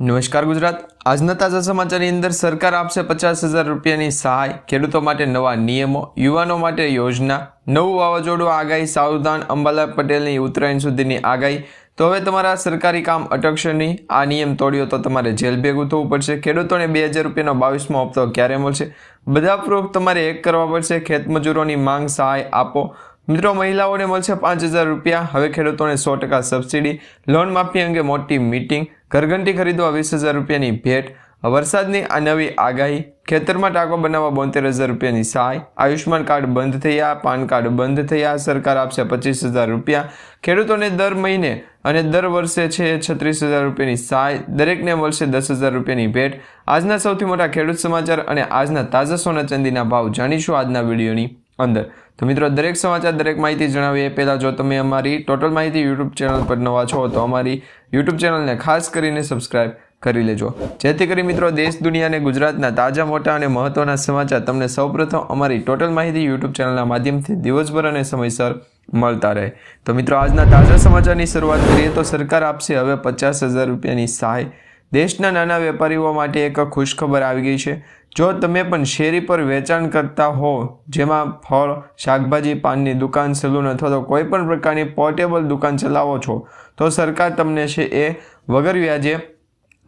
નમસ્કાર ગુજરાત. આજના તાજા સમાચારની અંદર સરકાર આપશે પચાસ હજાર રૂપિયાની સહાય ખેડૂતો માટે નવા નિયમો, યુવાનો માટે યોજના, નવું વાવાઝોડું આગાહી, સાવધાન અંબાલાલ પટેલની ઉત્તરાયણ સુધીની આગાહી. તો હવે તમારા સરકારી કામ અટકશે નહીં. આ નિયમ તોડ્યો તો તમારે જેલ ભેગું થવું પડશે. ખેડૂતોને બે હજાર રૂપિયાનો બાવીસમો હપ્તો ક્યારે મળશે? બધા પ્રૂફ તમારે એક કરવા પડશે. ખેતમજૂરોની માંગ સહાય આપો. મિત્રો, મહિલાઓને મળશે પાંચ હજાર રૂપિયા. હવે ખેડૂતોને સો ટકા સબસિડી. લોન માફી અંગે મોટી મીટિંગ ઘરઘંટી ખરીદવા વીસ હજાર રૂપિયાની ભેટ વરસાદની આ નવી આગાહી, ખેતરમાં ટાંકો બનાવવા બોતેર હજાર રૂપિયાની સહાય આયુષ્માન કાર્ડ બંધ થયા, પાન કાર્ડ બંધ થયા, સરકાર આપશે પચીસ હજાર રૂપિયા. ખેડૂતોને દર મહિને અને દર વર્ષે છે છત્રીસ હજાર રૂપિયાની સહાય, દરેકને મળશે દસ હજાર રૂપિયાની ભેટ. આજના સૌથી મોટા ખેડૂત સમાચાર અને આજના તાજા સોના ચાંદીના ભાવ જાણીશું આજના વિડીયોની અંદર. તો મિત્રો, દરેક સમાચાર, દરેક માહિતી જણાવીએ. પહેલાં જો તમે અમારી ટોટલ માહિતી યુટ્યુબ ચેનલ પર નવા છો, તો અમારી યુટ્યુબ ચેનલને ખાસ કરીને સબસ્ક્રાઈબ કરી લેજો. જેથી કરી મિત્રો, દેશ, દુનિયા અને ગુજરાતના તાજા, મોટા અને મહત્વના સમાચાર તમને સૌપ્રથમ અમારી ટોટલ માહિતી યુટ્યુબ ચેનલના માધ્યમથી દિવસભર અને સમયસર મળતા રહે. તો મિત્રો, આજના તાજા સમાચારની શરૂઆત કરીએ તો સરકાર આપશે હવે પચાસ હજાર રૂપિયાની સહાય દેશના નાના વેપારીઓ માટે એક ખુશખબર આવી ગઈ છે. જો તમે પણ શેરી પર વેચાણ કરતા હો, જેમાં ફળ, શાકભાજી, પાનની દુકાન, સલૂન અથવા તો કોઈ પણ પ્રકારની પોર્ટેબલ દુકાન ચલાવો છો, તો સરકાર તમને છે એ વગર વ્યાજે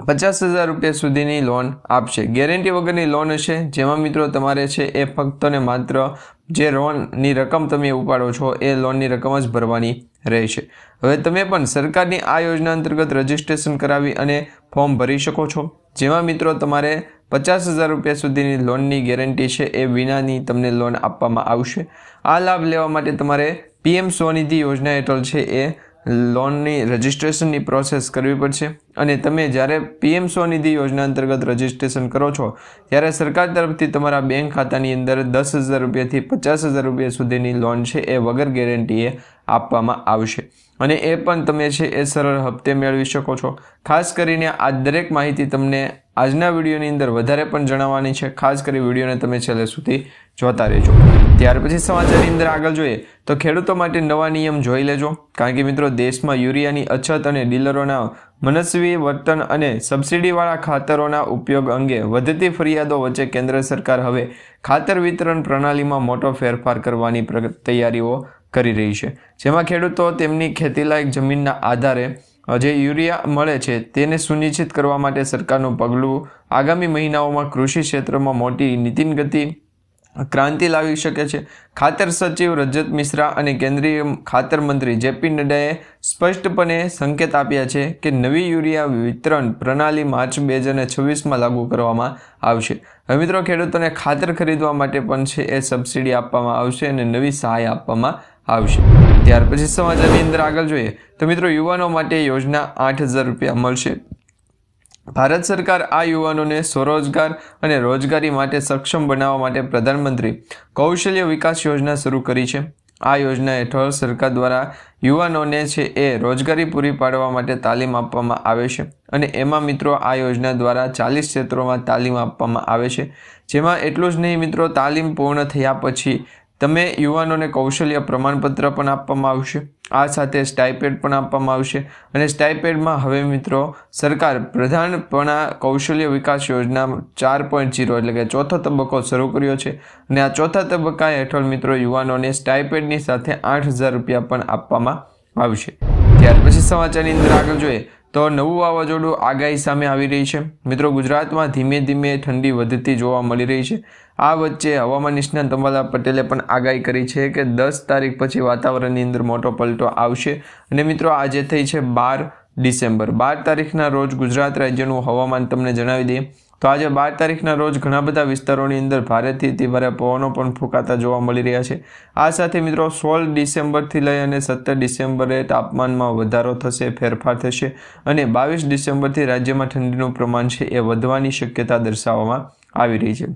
પચાસ હજાર રૂપિયા સુધીની લોન આપશે. ગેરંટી વગરની લોન હશે, જેમાં મિત્રો તમારે છે એ ફક્ત ને માત્ર જે લોનની રકમ તમે ઉપાડો છો, એ લોનની રકમ જ ભરવાની રહેશે. હવે તમે પણ સરકારની આ યોજના અંતર્ગત રજીસ્ટ્રેશન કરાવી અને ફોર્મ ભરી શકો છો. જેમાં મિત્રો તમારે પચાસ હજાર રૂપિયા સુધીની લોનની ગેરંટી છે, એ વિનાની તમને લોન આપવામાં આવશે. આ લાભ લેવા માટે તમારે પીએમ સ્વનિધિ યોજના હેઠળ છે, એ લોનની રજિસ્ટ્રેશનની પ્રોસેસ કરવી પડશે. અને તમે જ્યારે પીએમ સ્વનિધિ યોજના અંતર્ગત રજિસ્ટ્રેશન કરો છો, ત્યારે સરકાર તરફથી તમારા બેંક ખાતાની અંદર દસ હજાર રૂપિયાથી પચાસ હજાર રૂપિયા સુધીની લોન છે એ વગર ગેરંટીએ આપવામાં આવશે. અને એ પણ તમે છે એ સરળ હપ્તે મેળવી શકો છો. ખાસ કરીને આ દરેક માહિતી તમને આજના વિડીયોની અંદર વધારે પણ જણાવવાની છે. ખાસ કરી વિડીયોને તમે છેલ્લે સુધી જોતા રહેજો. ત્યાર પછી સમાચારની અંદર આગળ જોઈએ તો ખેડૂતો માટે નવા નિયમ જોઈ લેજો. કારણ કે મિત્રો, દેશમાં યુરિયાની અછત અને ડીલરોના મનસ્વી વર્તન અને સબસિડીવાળા ખાતરોના ઉપયોગ અંગે વધતી ફરિયાદો વચ્ચે કેન્દ્ર સરકાર હવે ખાતર વિતરણ પ્રણાલીમાં મોટો ફેરફાર કરવાની તૈયારીઓ કરી રહી છે. જેમાં ખેડૂતો તેમની ખેતીલાયક જમીનના આધારે જે યુરિયા મળે છે, તેને સુનિશ્ચિત કરવા માટે સરકારનું પગલું આગામી મહિનાઓમાં કૃષિ ક્ષેત્રમાં મોટી નીતિન ગતિ ક્રાંતિ લાવી શકે છે. ખાતર સચિવ રજત મિશ્રા અને કેન્દ્રીય ખાતર મંત્રી જેપી નડ્ડાએ સ્પષ્ટપણે સંકેત આપ્યા છે કે નવી યુરિયા વિતરણ પ્રણાલી માર્ચ બે હજાર છવ્વીસમાં લાગુ કરવામાં આવશે. હવે મિત્રો ખેડૂતોને ખાતર ખરીદવા માટે પણ છે એ સબસિડી આપવામાં આવશે અને નવી સહાય આપવામાં આવશે. ત્યાર પછી સમાચારની અંદર આગળ જોઈએ તો મિત્રો યુવાનો માટે યોજના આઠ હજાર રૂપિયા મળશે. ભારત સરકાર આ યુવાનોને સ્વરોજગાર અને રોજગારી માટે સક્ષમ બનાવવા માટે પ્રધાનમંત્રી કૌશલ્ય વિકાસ યોજના શરૂ કરી છે. આ યોજના હેઠળ સરકાર દ્વારા યુવાનોને છે એ રોજગારી પૂરી પાડવા માટે તાલીમ આપવામાં આવે છે અને એમાં મિત્રો આ યોજના દ્વારા ચાલીસ ક્ષેત્રોમાં તાલીમ આપવામાં આવે છે. જેમાં એટલું જ નહીં મિત્રો તાલીમ પૂર્ણ થયા પછી તમે યુવાનોને કૌશલ્ય પ્રમાણપત્ર પણ આપવામાં આવશે. આ સાથે સ્ટાઇપેડ પણ આપવામાં આવશે. અને સ્ટાઇપેડમાં હવે મિત્રો, સરકાર પ્રધાનપણા કૌશલ્ય વિકાસ યોજના ચાર પોઈન્ટ જીરો એટલે કે ચોથો તબક્કો શરૂ કર્યો છે. અને આ ચોથા તબક્કા હેઠળ મિત્રો યુવાનોને સ્ટાઇપેડની સાથે આઠ હજાર રૂપિયા પણ આપવામાં આવશે. ત્યાર પછી સમાચારની અંદર આગળ જોઈએ. તો નવું વાવાઝોડું આગાહી સામે આવી રહી છે. મિત્રો, ગુજરાતમાં ધીમે ધીમે ઠંડી વધતી જોવા મળી રહી છે. આ વચ્ચે હવામાન નિષ્ણાત અંબાલા પટેલે પણ આગાહી કરી છે કે દસ તારીખ પછી વાતાવરણની અંદર મોટો પલટો આવશે. અને મિત્રો, આજે થઈ છે બાર ડિસેમ્બર. બાર તારીખના રોજ ગુજરાત રાજ્યનું હવામાન તમને જણાવી દઈએ. તો આજે બાર તારીખના રોજ ઘણા બધા વિસ્તારોની અંદર ભારેથી અતિ ભારે પવનો પણ ફૂંકાતા જોવા મળી રહ્યા છે. આ સાથે મિત્રો સોળ ડિસેમ્બરથી લઈ અને સત્તર ડિસેમ્બરે તાપમાનમાં વધારો થશે, ફેરફાર થશે અને બાવીસ ડિસેમ્બરથી રાજ્યમાં ઠંડીનું પ્રમાણ છે એ વધવાની શક્યતા દર્શાવવામાં આવી રહી છે.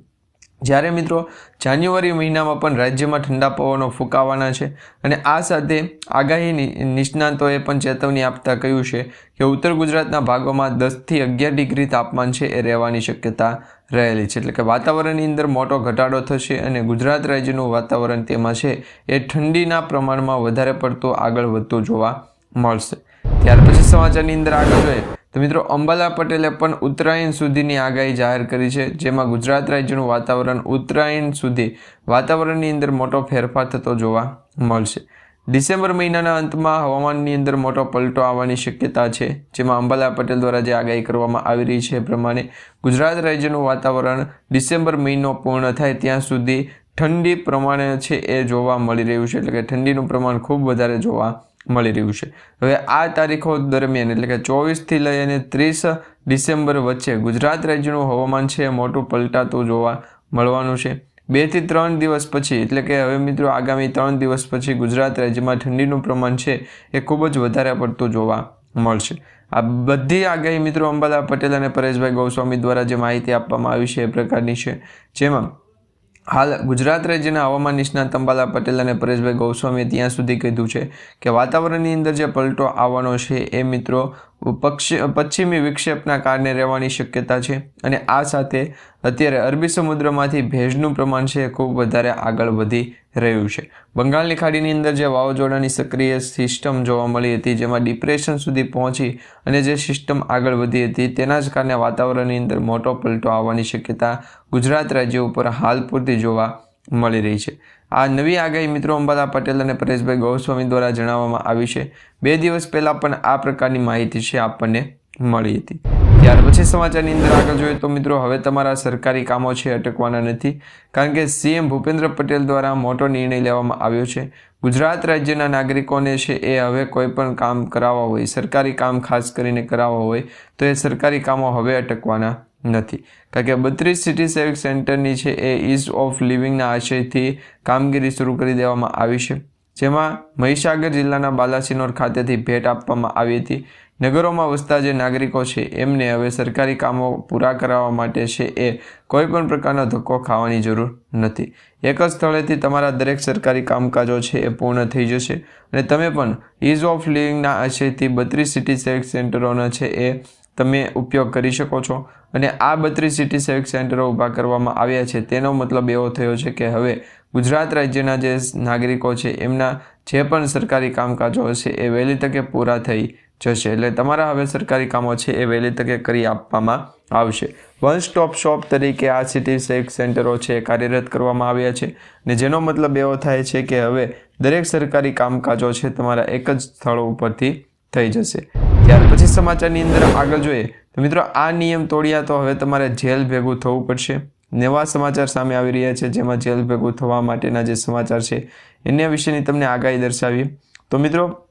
જ્યારે મિત્રો, જાન્યુઆરી મહિનામાં પણ રાજ્યમાં ઠંડા પવનો ફૂંકાવાના છે અને આ સાથે આગાહી નિષ્ણાંતોએ પણ ચેતવણી આપતા કહ્યું છે કે ઉત્તર ગુજરાતના ભાગોમાં દસથી અગિયાર ડિગ્રી તાપમાન છે એ રહેવાની શક્યતા રહેલી છે. એટલે કે વાતાવરણની અંદર મોટો ઘટાડો થશે અને ગુજરાત રાજ્યનું વાતાવરણ તેમાં છે એ ઠંડીના પ્રમાણમાં વધારે પડતું આગળ વધતું જોવા મળશે. ત્યાર પછી સમાચારની અંદર આગળ જોઈએ. તો મિત્રો, અંબાલા પટેલે પણ ઉત્તરાયણ સુધીની આગાહી જાહેર કરી છે, જેમાં ગુજરાત રાજ્યનું વાતાવરણ ઉત્તરાયણ સુધી વાતાવરણની અંદર મોટો ફેરફાર થતો જોવા મળશે. ડિસેમ્બર મહિનાના અંતમાં હવામાનની અંદર મોટો પલટો આવવાની શક્યતા છે, જેમાં અંબાલા પટેલ દ્વારા જે આગાહી કરવામાં આવી રહી છે એ પ્રમાણે ગુજરાત રાજ્યનું વાતાવરણ ડિસેમ્બર મહિનો પૂર્ણ થાય ત્યાં સુધી ઠંડી પ્રમાણે છે એ જોવા મળી રહ્યું છે, એટલે કે ઠંડીનું પ્રમાણ ખૂબ વધારે જોવા મળી રહ્યું છે. હવે આ તારીખો દરમિયાન એટલે કે ચોવીસથી લઈ અને ત્રીસ ડિસેમ્બર વચ્ચે ગુજરાત રાજ્યનું હવામાન છે મોટું પલટાતું જોવા મળવાનું છે. બેથી ત્રણ દિવસ પછી એટલે કે હવે મિત્રો આગામી ત્રણ દિવસ પછી ગુજરાત રાજ્યમાં ઠંડીનું પ્રમાણ છે એ ખૂબ જ વધારે પડતું જોવા મળશે. આ બધી આગાહી મિત્રો અંબાલા પટેલ અને પરેશભાઈ ગોસ્વામી દ્વારા જે માહિતી આપવામાં આવી છે એ પ્રકારની છે. જેમાં હાલ ગુજરાત રાજ્યના હવામાન નિષ્ણાત અંબાલા પટેલ અને પરેશભાઈ ગોસ્વામીએ ત્યાં સુધી કીધું છે કે વાતાવરણની અંદર જે પલટો આવવાનો છે એ મિત્રો પશ્ચિમી વિક્ષેપના કારણે રહેવાની શક્યતા છે અને આ સાથે અત્યારે અરબી સમુદ્રમાંથી ભેજનું પ્રમાણ છે ખૂબ વધારે આગળ વધી રહ્યું છે. બંગાળની ખાડીની અંદર જે વાવાઝોડાની સક્રિય સિસ્ટમ જોવા મળી હતી, જેમાં ડિપ્રેશન સુધી પહોંચી અને જે સિસ્ટમ આગળ વધી હતી, તેના જ કારણે વાતાવરણની અંદર મોટો પલટો આવવાની શક્યતા ગુજરાત રાજ્ય ઉપર હાલ પૂરતી જોવા મળી રહી છે. આ નવી આગાહી મિત્રો અંબાલા પટેલ અને પરેશભાઈ ગોસ્વામી દ્વારા જણાવવામાં આવી છે. બે દિવસ પહેલાં પણ આ પ્રકારની માહિતી છે આપણને મળી હતી. ત્યાર પછી સમાચારની અંદર આગળ જોઈએ તો મિત્રો, હવે તમારા સરકારી કામો છે, અટકવાના નથી. કારણ કે સીએમ ભૂપેન્દ્ર પટેલ દ્વારા મોટો નિર્ણય લેવામાં આવ્યો છે. ગુજરાત રાજ્યના નાગરિકોને છે એ હવે કોઈ પણ કામ કરાવવા હોય, સરકારી કામ ખાસ કરીને કરાવવા હોય, તો એ સરકારી કામો હવે અટકવાના નથી. કારણ કે બત્રીસ સિટી સેવિક સેન્ટરની છે એ ઇઝ ઓફ લિવિંગના આશયથી કામગીરી શરૂ કરી દેવામાં આવી છે. જેમાં મહીસાગર જિલ્લાના બાલાસિનોર ખાતેથી ભેટ આપવામાં આવી હતી. નગરોમાં વસતા જે નાગરિકો છે, એમને હવે સરકારી કામો પૂરા કરાવવા માટે છે એ કોઈ પણ પ્રકારનો ધક્કો ખાવાની જરૂર નથી. એક જ સ્થળેથી તમારા દરેક સરકારી કામકાજો છે એ પૂર્ણ થઈ જશે અને તમે પણ ઇઝ ઓફ લિવિંગના આશયથી બત્રીસ સિટી સેવિક સેન્ટરોનો છે એ તમે ઉપયોગ કરી શકો છો. અને આ બત્રીસ સિટી સેવિક સેન્ટરો ઊભા કરવામાં આવ્યા છે તેનો મતલબ એવો થયો છે કે હવે ગુજરાત રાજ્યના જે નાગરિકો છે, એમના જે પણ સરકારી કામકાજો હશે એ વહેલી તકે પૂરા થઈ જશે. એટલે તમારા હવે સરકારી કામો છે એ વહેલી તકે કરી આપવામાં આવશે. વન સ્ટોપ શોપ તરીકે આ સિટી સેવિક સેન્ટરો છે કાર્યરત કરવામાં આવ્યા છે. ને જેનો મતલબ એવો થાય છે કે હવે દરેક સરકારી કામકાજો છે તમારા એક જ સ્થળો ઉપરથી થઈ જશે. ત્યાર પછી સમાચારની અંદર આગળ જોઈએ. તો મિત્રો, આ નિયમ તોડ્યા તો હવે તમારે જેલ ભેગું થવું પડશે. નવા સમાચાર સામે આવી રહ્યા છે, જેમાં જેલ ભેગું થવા માટેના જે સમાચાર છે, એના વિશેની તમને આગાહી દર્શાવી તો મિત્રો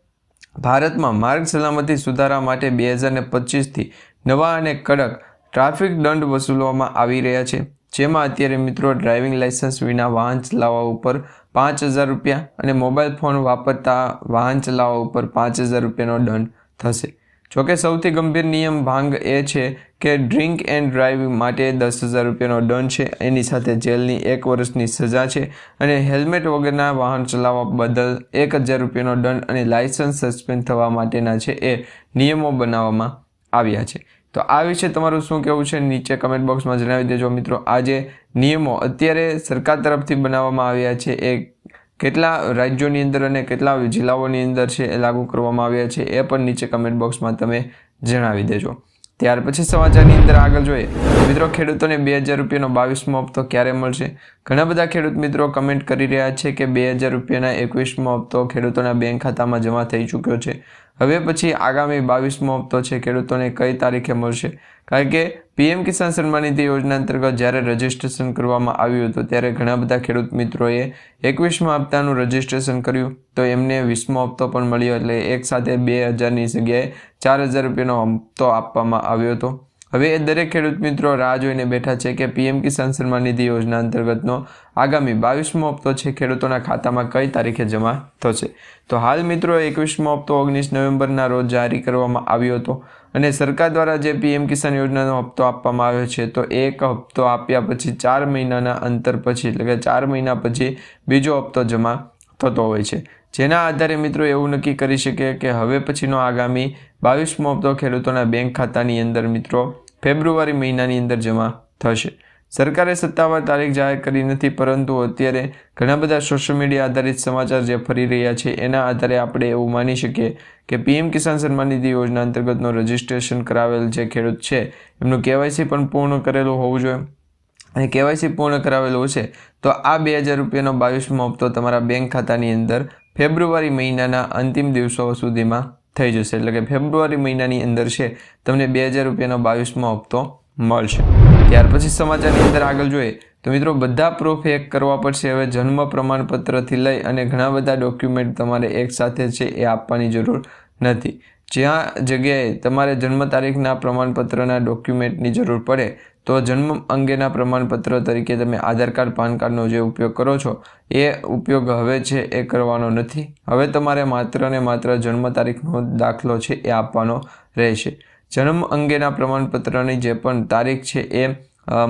ભારતમાં માર્ગ સલામતી સુધારા માટે બે હજાર ને પચીસથી નવા અને કડક ટ્રાફિક દંડ વસૂલવામાં આવી રહ્યા છે. જેમાં અત્યારે મિત્રો ડ્રાઇવિંગ લાઇસન્સ વિના વાહન ચલાવવા ઉપર પાંચ હજાર રૂપિયા અને મોબાઈલ ફોન વાપરતા વાહન ચલાવવા ઉપર પાંચ હજાર રૂપિયાનો દંડ થશે. જોકે સૌથી ગંભીર નિયમ ભાંગ એ છે કે ડ્રિંક એન્ડ ડ્રાઈવ માટે દસ હજાર રૂપિયાનો દંડ છે. એની સાથે જેલની એક વર્ષની સજા છે અને હેલ્મેટ વગરના વાહન ચલાવવા બદલ એક હજાર રૂપિયાનો દંડ અને લાયસન્સ સસ્પેન્ડ થવા માટેના છે એ નિયમો બનાવવામાં આવ્યા છે. તો આ વિશે તમારું શું કહેવું છે? નીચે કમેન્ટ બોક્સમાં જણાવી દેજો મિત્રો. આ જે નિયમો અત્યારે સરકાર તરફથી બનાવવામાં આવ્યા છે. એ કેટલા રાજ્યોની અંદર અને કેટલા જિલ્લાઓની અંદર છે એ લાગુ કરવામાં આવ્યા છે એ પણ નીચે કમેન્ટ બોક્સમાં તમે જણાવી દેજો. ત્યાર પછી સમાચારની અંદર આગળ જોઈએ. મિત્રો, ખેડૂતોને બે હજાર રૂપિયાનો બાવીસમો હપ્તો ક્યારે મળશે? ઘણા બધા ખેડૂત મિત્રો કમેન્ટ કરી રહ્યા છે કે બે હજાર રૂપિયાના એકવીસમો હપ્તો ખેડૂતોના બેંક ખાતામાં જમા થઈ ચૂક્યો છે. હવે પછી આગામી બાવીસમો હપ્તો છે, ખેડૂતોને કઈ તારીખે મળશે? કારણ કે પીએમ કિસાન સન્માન નિધિ યોજના અંતર્ગત જ્યારે રજીસ્ટ્રેશન કરવામાં આવ્યું હતું, ત્યારે ઘણા બધા ખેડૂત મિત્રોએ એકવીસમા હપ્તાનું રજીસ્ટ્રેશન કર્યું. તો એમને વીસમો હપ્તો પણ મળ્યો, એટલે એક સાથે બે હજારની જગ્યાએ ચાર હજાર રૂપિયાનો હપ્તો આપવામાં આવ્યો હતો. હવે એ દરેક ખેડૂત મિત્રો રાહ જોઈને બેઠા છે કે પીએમ કિસાન સન્માન નિધિ યોજના અંતર્ગતનો આગામી બાવીસમો હપ્તો છે, ખેડૂતોના ખાતામાં કઈ તારીખે જમા થશે? તો હાલ મિત્રો એકવીસમો હપ્તો ઓગણીસ નવેમ્બરના રોજ જારી કરવામાં આવ્યો હતો અને સરકાર દ્વારા જે પીએમ કિસાન યોજનાનો હપ્તો આપવામાં આવ્યો છે, તો એક હપ્તો આપ્યા પછી ચાર મહિનાના અંતર પછી એટલે કે ચાર મહિના પછી બીજો હપ્તો જમા થતો હોય છે. જેના આધારે મિત્રો એવું નક્કી કરી શકે કે હવે પછીનો આગામી બાવીસમો હપ્તો ખેડૂતોના બેંક ખાતાની અંદર મિત્રો ફેબ્રુઆરી મહિનાની અંદર જમા થશે. સરકારે સત્તાવાર તારીખ જાહેર કરી નથી, પરંતુ અત્યારે ઘણા બધા સોશિયલ મીડિયા આધારિત સમાચાર જે ફરી રહ્યા છે, એના આધારે આપણે એવું માની શકીએ કે પીએમ કિસાન સન્માન નિધિ યોજના અંતર્ગતનો રજિસ્ટ્રેશન કરાવેલ જે ખેડૂત છે, એમનું કેવાયસી પણ પૂર્ણ કરેલું હોવું જોઈએ. અને કેવાયસી પૂર્ણ કરાવેલું છે તો આ બે હજાર રૂપિયાનો બાવીસમો હપ્તો તમારા બેંક ખાતાની અંદર ફેબ્રુઆરી મહિનાના અંતિમ દિવસો સુધીમાં થઈ જશે. એટલે કે ફેબ્રુઆરી મહિનાની અંદર છે, તમને બે હજાર રૂપિયાનો બાવીસમો હપ્તો મળશે. ત્યાર પછી સમાચારની અંદર આગળ જોઈએ, તો મિત્રો બધા પ્રૂફ એક કરવા પડશે. હવે જન્મ પ્રમાણપત્રથી લઈ અને ઘણા બધા ડોક્યુમેન્ટ તમારે એક સાથે છે એ આપવાની જરૂર નથી. જ્યાં જગ્યાએ તમારે જન્મ તારીખના પ્રમાણપત્રના ડોક્યુમેન્ટની જરૂર પડે તો જન્મ અંગેના પ્રમાણપત્ર તરીકે તમે આધાર કાર્ડ, પાન કાર્ડનો જે ઉપયોગ કરો છો, એ ઉપયોગ હવે છે એ કરવાનો નથી. હવે તમારે માત્ર ને માત્ર જન્મ તારીખનો દાખલો છે એ આપવાનો રહેશે. જન્મ અંગેના પ્રમાણપત્રની જે પણ તારીખ છે એ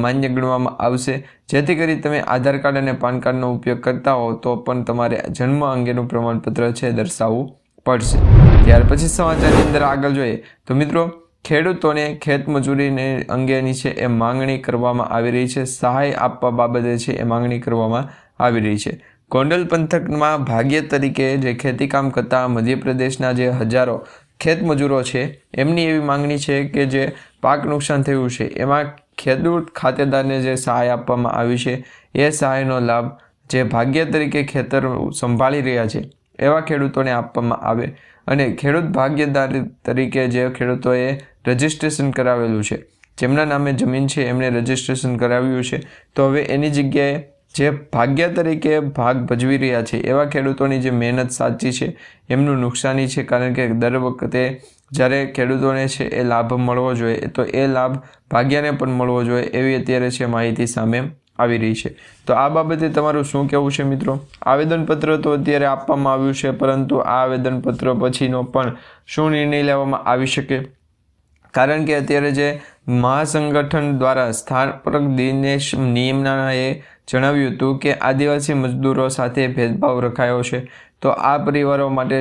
માન્ય ગણવામાં આવશે. જેથી કરી તમે આધાર કાર્ડ અને પાન કાર્ડનો ઉપયોગ કરતા હો તો પણ તમારે જન્મ અંગેનું પ્રમાણપત્ર છે દર્શાવવું પડશે. ત્યાર પછી સમાચારની અંદર આગળ જોઈએ. તો મિત્રો ખેડૂતોને ખેતમજૂરીને અંગેની છે એ માંગણી કરવામાં આવી રહી છે. સહાય આપવા બાબતે છે એ માંગણી કરવામાં આવી રહી છે. ગોંડલ પંથકમાં ભાગ્ય તરીકે જે ખેતીકામ કરતા મધ્યપ્રદેશના જે હજારો ખેતમજૂરો છે, એમની એવી માંગણી છે કે જે પાક નુકસાન થયું છે, એમાં ખેડૂત ખાતેદારને જે સહાય આપવામાં આવી છે, એ સહાયનો લાભ જે ભાગ્ય તરીકે ખેતર સંભાળી રહ્યા છે, એવા ખેડૂતોને આપવામાં આવે. અને ખેડૂત ભાગ્યદાર તરીકે જે ખેડૂતોએ રજિસ્ટ્રેશન કરાવેલું છે. જેમના નામે જમીન છે, એમણે રજિસ્ટ્રેશન કરાવ્યું છે. તો હવે એની જગ્યાએ જે ભાગ્યા તરીકે ભાગ ભજવી રહ્યા છે, એવા ખેડૂતોની જે મહેનત સાચી છે, એમનું નુકસાની છે, કારણ કે દર વખતે જ્યારે ખેડૂતોને છે, એ લાભ મળવો જોઈએ, તો એ લાભ ભાગ્યાને પણ મળવો જોઈએ એવી અત્યારે છે માહિતી સામે આવી રહી છે. તો આ બાબતે તમારું શું કહેવું છે મિત્રો? આવેદનપત્ર તો અત્યારે આપવામાં આવ્યું છે, પરંતુ આ આવેદનપત્ર પછીનો પણ શું નિર્ણય લેવામાં આવી શકે? કારણ કે અત્યારે જે મહાસંગઠન દ્વારા સ્થાપક દિનેશ નિયમનાએ જણાવ્યું હતું કે આદિવાસી મજદૂરો સાથે ભેદભાવ રખાયો છે. તો આ પરિવારો માટે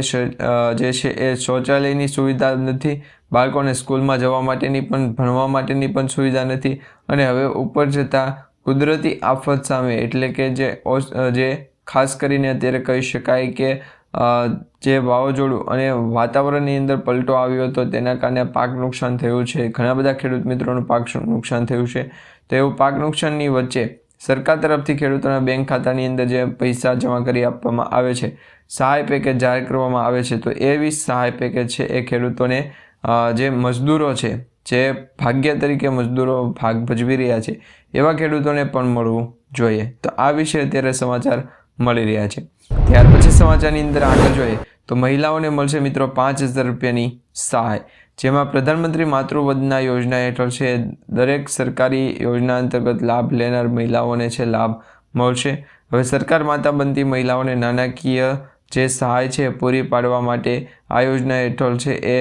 જે છે એ શૌચાલયની સુવિધા નથી, બાળકોને સ્કૂલમાં જવા માટેની પણ, ભણવા માટેની પણ સુવિધા નથી અને હવે ઉપર જતાં કુદરતી આફત સામે એટલે કે જે જે ખાસ કરીને અત્યારે કહી શકાય કે જે વાવાઝોડું અને વાતાવરણની અંદર પલટો આવ્યો હતો, તેના કારણે પાક નુકસાન થયું છે. ઘણા બધા ખેડૂત મિત્રોનું પાક નુકસાન થયું છે? તો એવું પાક નુકસાનની વચ્ચે સરકાર તરફથી ખેડૂતોના બેંક ખાતાની અંદર જે પૈસા જમા કરી આપવામાં આવે છે, સહાય પેકેજ જાહેર કરવામાં આવે છે, તો એવી સહાય પેકેજ છે એ ખેડૂતોને જે મજદૂરો છે, જે ભાગ્ય તરીકે મજદૂરો ભાગ ભજવી રહ્યા છે, એવા ખેડૂતોને પણ મળવું જોઈએ. તો આ વિશે અત્યારે સમાચાર મળી રહ્યા છે. ત્યાર પછી સમાચારની અંદર આગળ જોઈએ તો મહિલાઓને મળશે મિત્રો પાંચ હજાર રૂપિયાની સહાય, જેમાં પ્રધાનમંત્રી માતૃવંદના યોજના હેઠળ છે. દરેક સરકારી યોજના અંતર્ગત લાભ લેનાર મહિલાઓને છે લાભ મળશે. હવે સરકાર માતા બનતી મહિલાઓને નાણાકીય જે સહાય છે પૂરી પાડવા માટે આ યોજના હેઠળ છે એ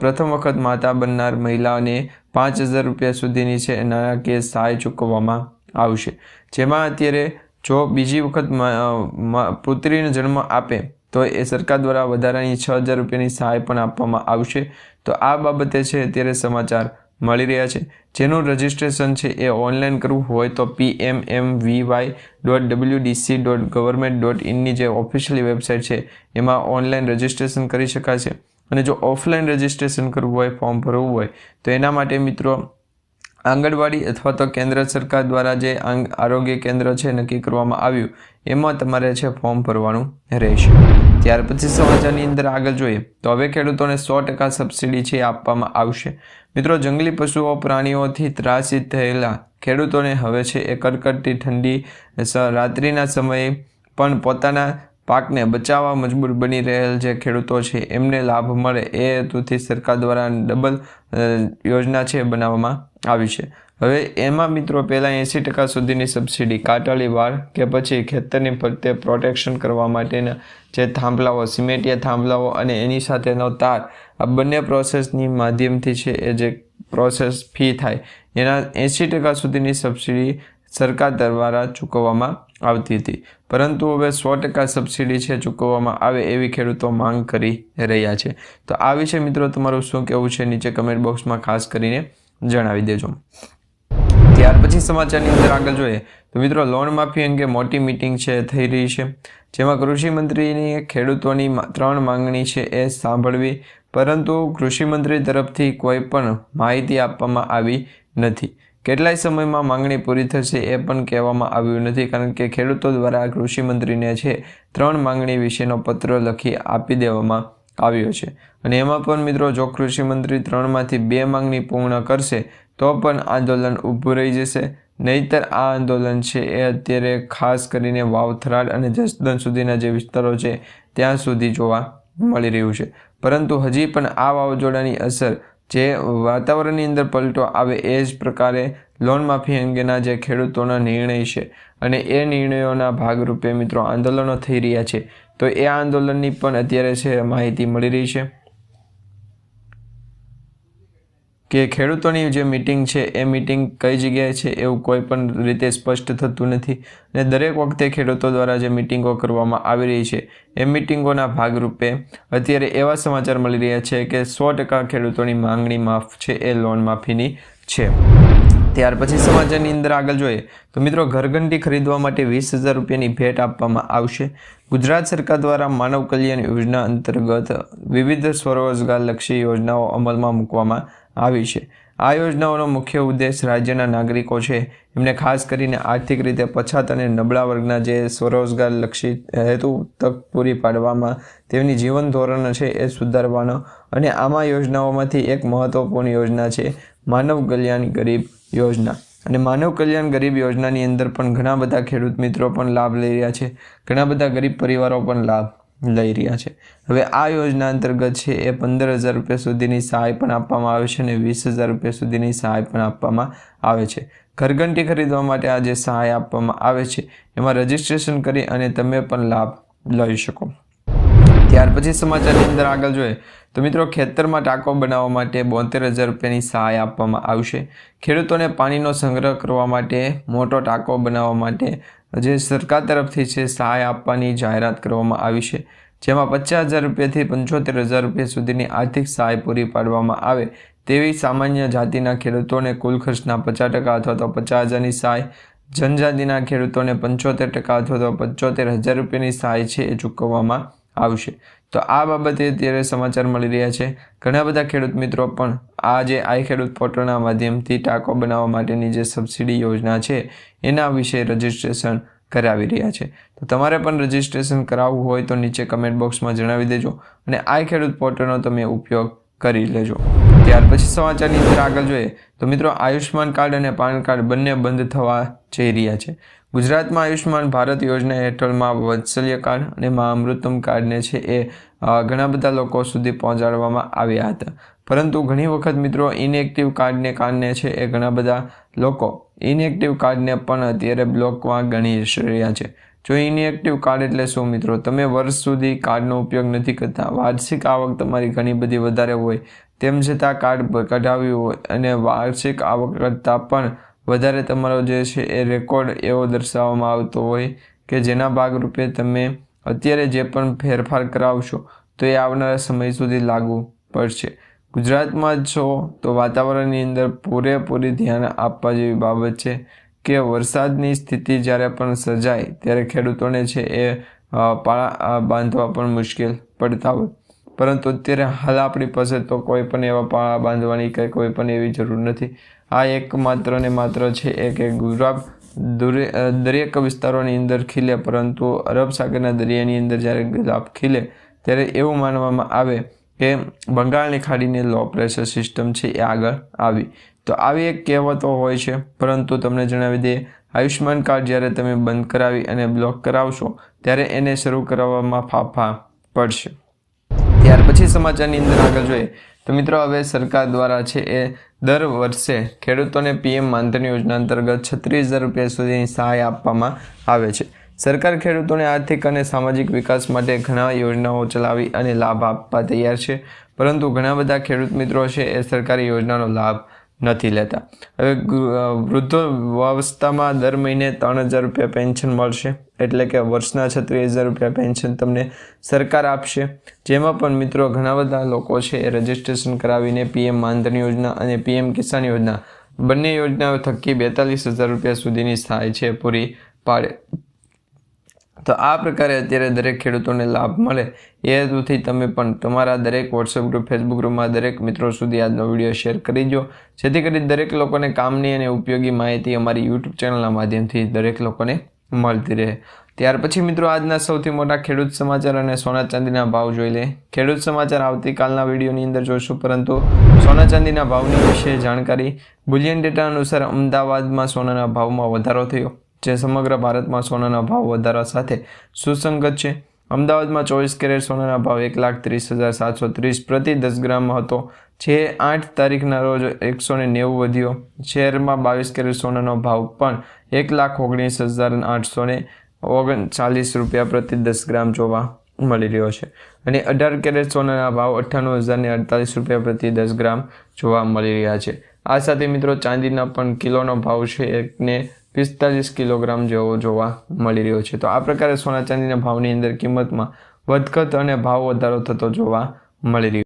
પ્રથમ વખત માતા બનનાર મહિલાઓને પાંચ હજાર રૂપિયા સુધીની છે નાણાકીય સહાય ચૂકવવામાં આવશે. જેમાં અત્યારે જો બીજી વખત પુત્રીનો જન્મ આપે, તો એ સરકાર દ્વારા વધારાની છ હજાર રૂપિયાની સહાય પણ આપવામાં આવશે. તો આ બાબતે છે, અત્યારે સમાચાર મળી રહ્યા છે. જેનું રજિસ્ટ્રેશન છે, એ ઓનલાઈન કરવું હોય તો P M M V Y dot W DC dot government dot ઇનની જે ઓફિશિયલી વેબસાઇટ છે, એમાં ઓનલાઈન રજિસ્ટ્રેશન કરી શકાશે અને જો ઓફલાઈન રજિસ્ટ્રેશન કરવું હોય, ફોર્મ ભરવું હોય, તો એના માટે મિત્રો આંગણવાડી અથવા તો કેન્દ્ર સરકાર દ્વારા જે આરોગ્ય કેન્દ્ર છે નક્કી કરવામાં આવ્યું, એમાં તમારે છે ફોર્મ ભરવાનું રહેશે. ત્યાર પછી સમાચારની અંદર આગળ જોઈએ, તો હવે ખેડૂતોને સો ટકા સબસિડી છે આપવામાં આવશે. મિત્રો, જંગલી પશુઓ, પ્રાણીઓથી ત્રાસિત થયેલા ખેડૂતોને હવે છે એ કડકડતી ઠંડી રાત્રિના સમયે પણ પોતાના પાકને બચાવવા મજબૂર બની રહેલ જે ખેડૂતો છે, એમને લાભ મળે એ હેતુથી સરકાર દ્વારા ડબલ યોજના છે બનાવવામાં આવી છે. હવે એમાં મિત્રો પહેલાં એંસી ટકા સુધીની સબસિડી, કાટાળી વાળ કે પછી ખેતરની ફરતે પ્રોટેક્શન કરવા માટેના જે થાંભલાઓ, સિમેન્ટિયા થાંભલાઓ અને એની સાથેનો તાર, આ બંને પ્રોસેસની માધ્યમથી છે એ જે પ્રોસેસ ફી થાય. એના એંસી ટકા સુધીની સબસિડી સરકાર દ્વારા ચૂકવવામાં આવતી હતી. પરંતુ હવે સો ટકા સબસિડી છે ચૂકવવામાં આવે એવી ખેડૂતો માંગ કરી રહ્યા છે. તો આ વિશે મિત્રો તમારું શું કહેવું છે નીચે કમેન્ટ બોક્સમાં ખાસ કરીને જણાવી દેજો. ત્યાર પછી સમાચારની અંદર આગળ જોઈએ. તો મિત્રો લોન માફી અંગે મોટી મિટિંગ છે, થઈ રહી છે. જેમાં કૃષિમંત્રીની ખેડૂતોની ત્રણ માંગણી છે એ સાંભળવી. પરંતુ કૃષિમંત્રી તરફથી કોઈ પણ માહિતી આપવામાં આવી નથી. કેટલાય સમયમાં માંગણી પૂરી થશે એ પણ કહેવામાં આવ્યું નથી, કારણ કે ખેડૂતો દ્વારા કૃષિ મંત્રીને છે ત્રણ માંગણી વિશેનો પત્ર લખી આપી દેવામાં આવ્યો છે. અને એમાં પણ મિત્રો, જો કૃષિ મંત્રી ત્રણમાંથી બે માંગણી પૂર્ણ કરશે, તો પણ આંદોલન ઊભું રહી જશે. નહીતર આ આંદોલન છે એ અત્યારે ખાસ કરીને વાવથરાડ અને જસદન સુધીના જે વિસ્તારો છે, ત્યાં સુધી જોવા મળી રહ્યું છે. પરંતુ હજી પણ આ વાવાઝોડાની અસર જે વાતાવરણની અંદર પલટો આવે એ જ પ્રકારે લોન માફી અંગેના જે ખેડૂતોના નિર્ણય છે અને એ નિર્ણયોના ભાગરૂપે મિત્રો આંદોલનો થઈ રહ્યા છે. તો એ આંદોલનની પણ અત્યારે છે માહિતી મળી રહી છે. કે ખેડૂતોની જે મિટિંગ છે, એ મિટિંગ કઈ જગ્યાએ છે એવું કોઈ પણ રીતે સ્પષ્ટ થતું નથી અને દરેક વખતે ખેડૂતો દ્વારા જે મિટિંગો કરવામાં આવી રહી છે, એ મિટિંગોના ભાગરૂપે અત્યારે એવા સમાચાર મળી રહ્યા છે કે સો ટકા ખેડૂતોની માંગણી માફ છે, એ લોન માફીની છે. ત્યાર પછી સમાચારની અંદર આગળ જોઈએ, તો મિત્રો ઘરઘંટી ખરીદવા માટે વીસ હજાર રૂપિયાની ભેટ આપવામાં આવશે. ગુજરાત સરકાર દ્વારા માનવ કલ્યાણ યોજના અંતર્ગત વિવિધ સ્વરોજગારલક્ષી યોજનાઓ અમલમાં મૂકવામાં આવી છે. આ યોજનાઓનો મુખ્ય ઉદ્દેશ રાજ્યના નાગરિકો છે. એમને ખાસ કરીને આર્થિક રીતે પછાત અને નબળા વર્ગના જે સ્વરોજગાર લક્ષિત હેતુ તક પૂરી પાડવામાં તેમની જીવન ધોરણ છે એ સુધારવાનો અને આમાં યોજનાઓમાંથી એક મહત્વપૂર્ણ યોજના છે માનવ કલ્યાણ ગરીબ યોજના. અને માનવ કલ્યાણ ગરીબ યોજનાની અંદર પણ ઘણા બધા ખેડૂત મિત્રો પણ લાભ લઈ રહ્યા છે. ઘણા બધા ગરીબ પરિવારો પણ લાભ લઈ રહ્યા છે. હવે આ યોજના અંતર્ગત છે એ પંદર હજાર રૂપિયા સુધીની સહાય પણ આપવામાં આવે છે અને વીસ હજાર રૂપિયા સુધીની સહાય પણ આપવામાં આવે છે. ઘરઘંટી ખરીદવા માટે આ જે સહાય આપવામાં આવે છે, એમાં રજિસ્ટ્રેશન કરી અને તમે પણ લાભ લઈ શકો. ત્યાર પછી સમાચારની અંદર આગળ જોઈએ તો મિત્રો ખેતરમાં ટાંકો બનાવવા માટે બોતેર હજાર રૂપિયાની સહાય આપવામાં આવશે. ખેડૂતોને પાણીનો સંગ્રહ કરવા માટે મોટો ટાંકો બનાવવા માટે જે સરકાર તરફથી છે સહાય આપવાની જાહેરાત કરવામાં આવી છે. જેમાં પચાસ હજાર રૂપિયાથી પંચોતેર હજાર રૂપિયા સુધીની આર્થિક સહાય પૂરી પાડવામાં આવે તેવી સામાન્ય જાતિના ખેડૂતોને કુલ ખર્ચના પચાસ ટકા અથવા તો પચાસ હજારની સહાય, જનજાતિના ખેડૂતોને પંચોતેર ટકા અથવા તો પંચોતેર હજાર રૂપિયાની સહાય છે એ ચૂકવવામાં આવશે. તો આ બાબતે અત્યારે સમાચાર મળી રહ્યા છે. ઘણા બધા ખેડૂત મિત્રો પણ આ જે આઈ ખેડૂત પોર્ટલના માધ્યમથી ટાંકો બનાવવા માટેની જે સબસિડી યોજના છે, એના વિશે રજિસ્ટ્રેશન કરાવી રહ્યા છે. તો તમારે પણ રજિસ્ટ્રેશન કરાવવું હોય તો નીચે કમેન્ટ બોક્સમાં જણાવી દેજો અને આઈ ખેડૂત પોર્ટલનો તમે ઉપયોગ કરી લેજો. ત્યાર પછી સમાચારની અંદર આગળ જોઈએ તો મિત્રો આયુષ્માન કાર્ડ અને પાન કાર્ડ બંને બંધ થવા જઈ રહ્યા છે. ગુજરાતમાં આયુષ્માન ભારત યોજના હેઠળમાં વત્સલ્ય કાર્ડ અને મા અમૃતમ કાર્ડને છે એ ઘણા બધા લોકો સુધી પહોંચાડવામાં આવ્યા હતા. પરંતુ ઘણી વખત મિત્રો ઇનએક્ટિવ કાર્ડને કારણે છે એ ઘણા બધા લોકો ઇનએક્ટિવ કાર્ડને પણ અત્યારે બ્લોકમાં ગણી રહ્યા છે. જો ઇનએક્ટિવ કાર્ડ એટલે શું મિત્રો? તમે વર્ષ સુધી કાર્ડનો ઉપયોગ નથી કરતા. વાર્ષિક આવક તમારી ઘણી બધી વધારે હોય. તેમ છતાં કાર્ડ કઢાવ્યું હોય અને વાર્ષિક આવક કરતાં પણ વધારે તમારો જે છે એ રેકોર્ડ એવો દર્શાવવામાં આવતો હોય કે જેના ભાગરૂપે તમે અત્યારે જે પણ ફેરફાર કરાવશો તો એ આવનારા સમય સુધી લાગુ પડશે. ગુજરાતમાં છો તો વાતાવરણની અંદર પૂરેપૂરી ધ્યાન આપવા જેવી બાબત છે. કે વરસાદની સ્થિતિ જ્યારે પણ સર્જાય, ત્યારે ખેડૂતોને છે એ પાળા બાંધવા પણ મુશ્કેલ પડતા હોય. પરંતુ અત્યારે હાલ આપણી પાસે તો કોઈ પણ એવા પાળા બાંધવાની કે કોઈ પણ એવી જરૂર નથી. આ એક માત્ર ને માત્ર છે એ કે ગુલાબ દુરે દરેક વિસ્તારોની અંદર ખીલે, પરંતુ અરબ સાગરના દરિયાની અંદર જ્યારે ગુલાબ ખીલે, ત્યારે એવું માનવામાં આવે કે બંગાળની ખાડીની લો પ્રેશર સિસ્ટમ છે એ આગળ આવી. તો આવી એક કહેવતો હોય છે, પરંતુ તમને જણાવી દઈએ આયુષ્માન કાર્ડ જ્યારે તમે બંધ કરાવી અને બ્લોક કરાવશો, ત્યારે એને શરૂ કરાવવામાં ફાફા પડશે. ત્યાર પછી સમાચારની અંદર આગળ જોઈએ. તો મિત્રો, હવે સરકાર દ્વારા છે એ દર વર્ષે ખેડૂતોને પીએમ માનધન યોજના અંતર્ગત છત્રીસ હજાર રૂપિયા સુધીની સહાય આપવામાં આવે છે. સરકાર ખેડૂતોને આર્થિક અને સામાજિક વિકાસ માટે ઘણા યોજનાઓ ચલાવી અને લાભ આપવા તૈયાર છે. પરંતુ ઘણા બધા ખેડૂત મિત્રો છે એ સરકારી યોજનાનો લાભ નથી લેતા. હવે વૃદ્ધાવસ્થામાં દર મહિને ત્રણ હજાર રૂપિયા પેન્શન મળશે. એટલે કે વર્ષના છત્રીસ હજાર રૂપિયા પેન્શન તમને સરકાર આપશે. જેમાં પણ મિત્રો ઘણા બધા લોકો છે એ રજિસ્ટ્રેશન કરાવીને પીએમ માનધન યોજના અને પીએમ કિસાન યોજના બંને યોજનાઓ થકી બેતાલીસ હજાર રૂપિયા સુધીની સહાય છે પૂરી પાડે તો આ પ્રકારે અત્યારે દરેક ખેડૂતોને લાભ મળે એ હેતુથી તમે પણ તમારા દરેક વોટ્સઅપ ગ્રુપ ફેસબુક ગ્રુપમાં દરેક મિત્રો સુધી આજનો વીડિયો શેર કરી દો. જેથી કરી દરેક લોકોને કામની અને ઉપયોગી માહિતી અમારી યુટ્યુબ ચેનલના માધ્યમથી દરેક લોકોને મળતી રહે. ત્યાર પછી મિત્રો આજના સૌથી મોટા ખેડૂત સમાચાર અને સોના ચાંદીના ભાવ જોઈ લે. ખેડૂત સમાચાર આવતીકાલના વિડીયોની અંદર જોઈશું પરંતુ સોના ચાંદીના ભાવની વિશે જાણકારી. બુલિયન ડેટા અનુસાર અમદાવાદમાં સોનાના ભાવમાં વધારો થયો. જે સમગ્ર ભારતમાં સોનાના ભાવ વધારા સાથે સુસંગત છે. અમદાવાદમાં ચોવીસ કેરેટ સોનાના ભાવ એક લાખ ત્રીસ હજાર સાતસો ત્રીસ પ્રતિ દસ ગ્રામ હતો, જે આઠ તારીખના રોજ એકસો ને નેવું વધ્યો. શહેરમાં બાવીસ કેરેટ સોનાનો ભાવ પણ એક લાખ ઓગણીસ હજાર આઠસો ને ઓગણચાલીસ રૂપિયા પ્રતિ દસ ગ્રામ જોવા મળી રહ્યો છે. અને અઢાર કેરેટ સોનાના ભાવ અઠ્ઠાણું હજાર ને અડતાલીસ રૂપિયા પ્રતિ દસ ગ્રામ જોવા મળી રહ્યા છે. આ સાથે મિત્રો ચાંદીના પણ કિલોનો ભાવ છે એકને પિસ્તાલીસ કિલોગ્રામ જેવો જોવા મળી રહ્યો છે. તો આ પ્રકારે સોના ચાંદીના ભાવની અંદર કિંમતમાં વધઘટ અને ભાવ વધારો થતો જોવા મળી રહ્યો